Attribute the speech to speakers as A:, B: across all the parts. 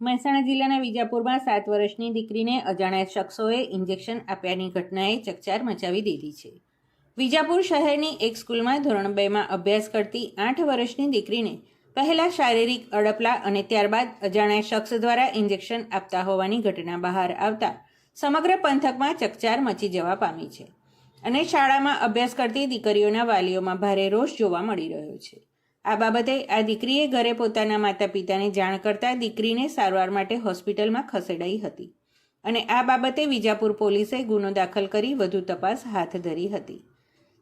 A: મહેસાણા જિલ્લાના વિજાપુરમાં સાત વર્ષની દીકરીને અજાણ્યા શખ્સોએ ઇન્જેક્શન આપ્યાની ઘટનાએ ચકચાર મચાવી દીધી છે. વિજાપુર શહેરની એક સ્કૂલમાં ધોરણ બેમાં અભ્યાસ કરતી આઠ વર્ષની દીકરીને પહેલા શારીરિક અડપલા અને ત્યારબાદ અજાણ્યા શખ્સ દ્વારા ઇન્જેક્શન આપતા હોવાની ઘટના બહાર આવતા સમગ્ર પંથકમાં ચકચાર મચી જવા પામી છે અને શાળામાં અભ્યાસ કરતી દીકરીઓના વાલીઓમાં ભારે રોષ જોવા મળી રહ્યો છે. આ બાબતે આ દીકરીએ ઘરે પોતાના માતા પિતાને જાણ કરતા દીકરીને સારવાર માટે હોસ્પિટલમાં ખસેડાઈ હતી અને આ બાબતે વિજાપુર પોલીસે ગુનો દાખલ કરી વધુ તપાસ હાથ ધરી હતી.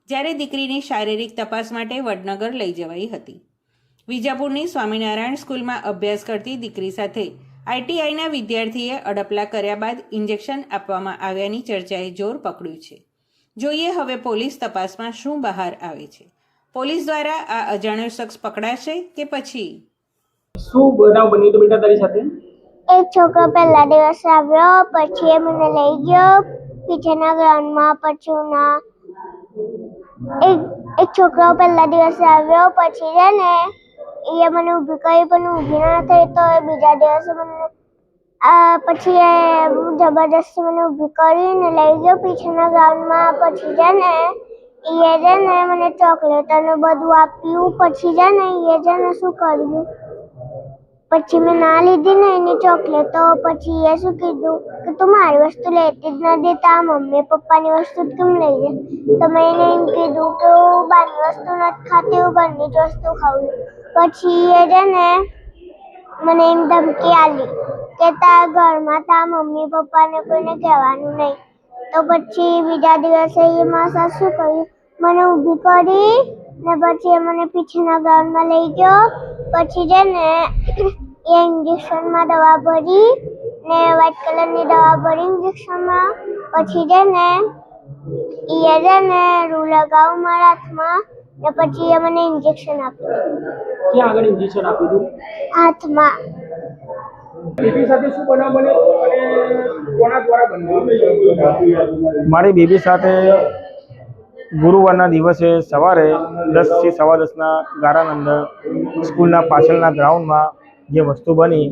A: જ્યારે દીકરીની શારીરિક તપાસ માટે વડનગર લઈ જવાઈ હતી. વિજાપુરની સ્વામિનારાયણ સ્કૂલમાં અભ્યાસ કરતી દીકરી સાથે આઈટીઆઈના વિદ્યાર્થીએ અડપલા કર્યા બાદ ઇન્જેક્શન આપવામાં આવ્યાની ચર્ચાએ જોર પકડ્યું છે. જોઈએ હવે પોલીસ તપાસમાં શું બહાર આવે છે. પોલીસ દ્વારા આ અજાણ્યો શખ્સ પકડાશે કે પછી?
B: શું બનાવ બન્યું તો બેટા તારી સાથે?
C: એક છોકરો પહેલા દિવસે આવ્યો પછી એ મને લઈ ગયો. પીછેના ગ્રાઉન્ડમાં પછી ના. એક એક છોકરો પહેલા દિવસે આવ્યો પછી છે ને એ મને ઊભી કરી પણ ઊભી ના થઈ તો એ બીજા દિવસે મને આ પછી એ જબરદસ્તી મને ઊભી કરીને લઈ ગયો. પીછેના ગ્રાઉન્ડમાં પછી છે ને એ છે ને મને ચોકલેટ અને બધું આપ્યું. પછી છે ને એ છે ને શું કર્યું? પછી મેં ના લીધી ને એની ચોકલેટ તો પછી એ શું કીધું કે તું મારી વસ્તુ લેતી જ નથી, તા મમ્મી પપ્પાની વસ્તુ કેમ લઈ જાય તો મેં એને એમ કીધું કે હું બહારની વસ્તુ નથી ખાતી, હું ઘરની જ વસ્તુ ખાઉં પછી એ છે ને મને એમ ધમકી આલી કે તારા ઘરમાં તા મમ્મી પપ્પાને કોઈને કહેવાનું નહીં. તો પછી બીજા દિવસે એ મારા સાસુ કહ્યું મને ઊભી કરી ને પછી એ મને પીછેના ગ્રાઉન્ડમાં લઈ ગયો. પછી છે ને એ ઇન્જેક્શનમાં દવા ભરી ને વ્હાઈટ કલરની દવા ભરી ઇન્જેક્શનમાં પછી છે ને એ છે ને રૂ લગાવ મારા હાથમાં ને પછી એ મને ઇન્જેક્શન આપ્યું
B: ક્યાં આગળ ઇન્જેક્શન આપ્યું હતું
C: હાથમાં.
D: મારી બેબી સાથે ગુરુવારના દિવસે સવારે દસથી સવા દસના ગાળાના અંદર સ્કૂલના પાછળના ગ્રાઉન્ડમાં જે વસ્તુ બની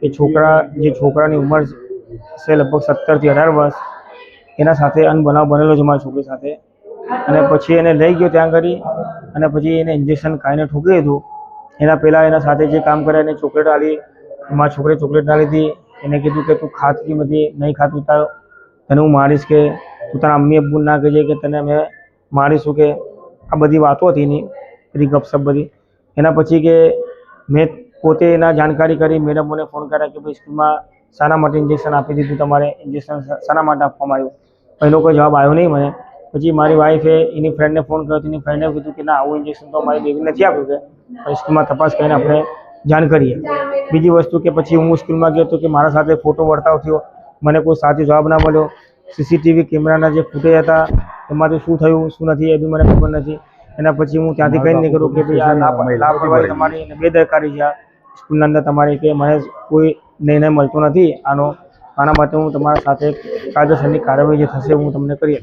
D: કે છોકરા, જે છોકરાની ઉંમર છે લગભગ સત્તરથી અઢાર વર્ષ, એના સાથે અનબનાવ બનેલો છે મારી છોકરી સાથે. અને પછી એને લઈ ગયો ત્યાં કરી અને પછી એને ઇન્જેક્શન ખાઈને ઠોકી દીધું. એના પહેલાં એના સાથે જે કામ કર્યા એને ચોકલેટ આલી મારી છોકરે ચોકલેટ ના લીધી. એને કીધું કે તું ખાતી નથી નહીં ખાતું તાર. તને હું મારીશ કે તું તારા મમ્મી અબ્બુ ના કહેજે કે તને અમે મારીશું કે આ બધી વાતો હતી એની, બધી ગપસપ બધી. એના પછી કે મેં પોતે એના જાણકારી કરી મેડમોને ફોન કર્યા કે ભાઈ સ્કૂલમાં શાના માટે ઇન્જેક્શન આપી દીધું તમારે ઇન્જેક્શન શાના માટે આપવામાં આવ્યું. એનો કોઈ જવાબ આવ્યો નહીં મને. પછી મારી વાઈફે એની ફ્રેન્ડને ફોન કર્યો એની ફ્રેન્ડે કીધું કે ના, આવું ઇન્જેક્શન તો મારી બેબી નથી આપ્યું કે. સ્કૂલમાં તપાસ કરીને આપણે જાણ કરીએ બીજી વસ્તુ કે પછી હું સ્કૂલમાં ગયો તો કે મારા સાથે ફોટો વર્તાવ થયો. મને કોઈ સાચો જવાબ ના મળ્યો. સીસીટીવી કેમેરાના જે ફૂટેજ હતા એમાંથી શું થયું શું નથી એ બી મને ખબર નથી. એના પછી હું ત્યાંથી કંઈ નહીં કરું કે ભાઈ લાપરવાહી તમારી બેદરકારી છે સ્કૂલના અંદર તમારી કે મને કોઈ નિર્ણય મળતો નથી. આનો આના માટે હું તમારા સાથે કાયદેસરની કાર્યવાહી જે થશે હું તમને કરી